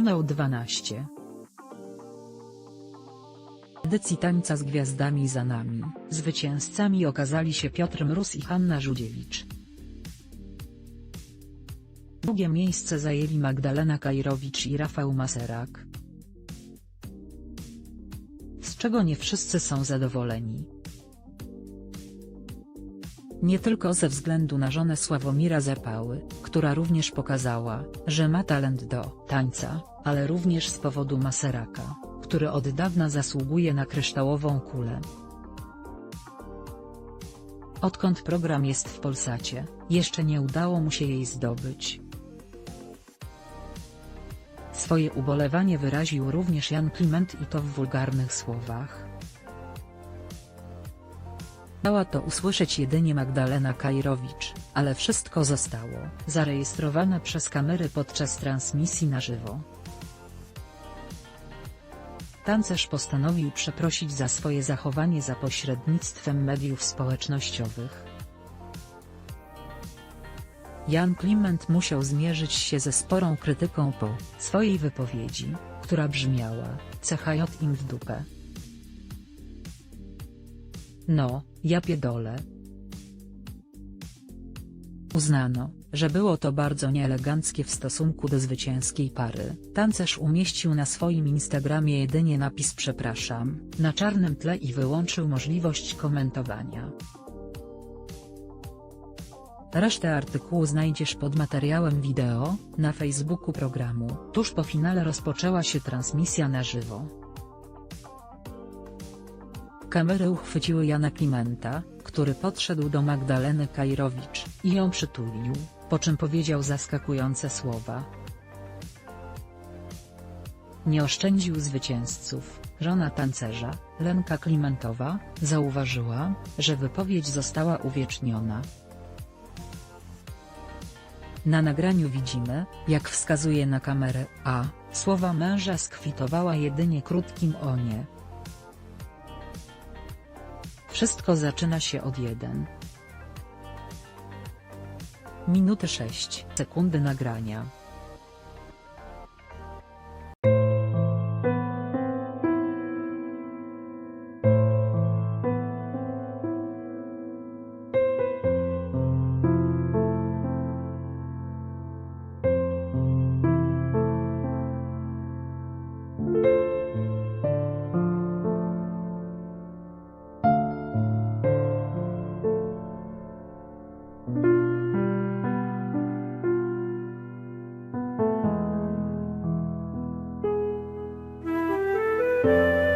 Kanał 12 edycji Tańca z Gwiazdami za nami. Zwycięzcami okazali się Piotr Mróz i Hanna Żudziewicz. Drugie miejsce zajęli Magdalena Kajrowicz i Rafał Maserak. Z czego nie wszyscy są zadowoleni. Nie tylko ze względu na żonę Sławomira Zapały, która również pokazała, że ma talent do tańca, ale również z powodu Maseraka, który od dawna zasługuje na kryształową kulę. Odkąd program jest w Polsacie, jeszcze nie udało mu się jej zdobyć. Swoje ubolewanie wyraził również Jan Kliment i to w wulgarnych słowach. Dała to usłyszeć jedynie Magdalena Kajrowicz, ale wszystko zostało zarejestrowane przez kamery podczas transmisji na żywo. Tancerz postanowił przeprosić za swoje zachowanie za pośrednictwem mediów społecznościowych. Jan Kliment musiał zmierzyć się ze sporą krytyką po swojej wypowiedzi, która brzmiała, CHJ im w dupę. No, ja pierdolę. Uznano, że było to bardzo nieeleganckie w stosunku do zwycięskiej pary. Tancerz umieścił na swoim Instagramie jedynie napis przepraszam, na czarnym tle i wyłączył możliwość komentowania. Resztę artykułu znajdziesz pod materiałem wideo, na Facebooku programu. Tuż po finale rozpoczęła się transmisja na żywo. Kamery uchwyciły Jana Klimenta, który podszedł do Magdaleny Kajrowicz i ją przytulił, po czym powiedział zaskakujące słowa. Nie oszczędził zwycięzców, żona tancerza, Lenka Klimentowa, zauważyła, że wypowiedź została uwieczniona. Na nagraniu widzimy, jak wskazuje na kamerę, a słowa męża skwitowała jedynie krótkim o nie. Wszystko zaczyna się od 1. Minuty 6 sekundy nagrania. Música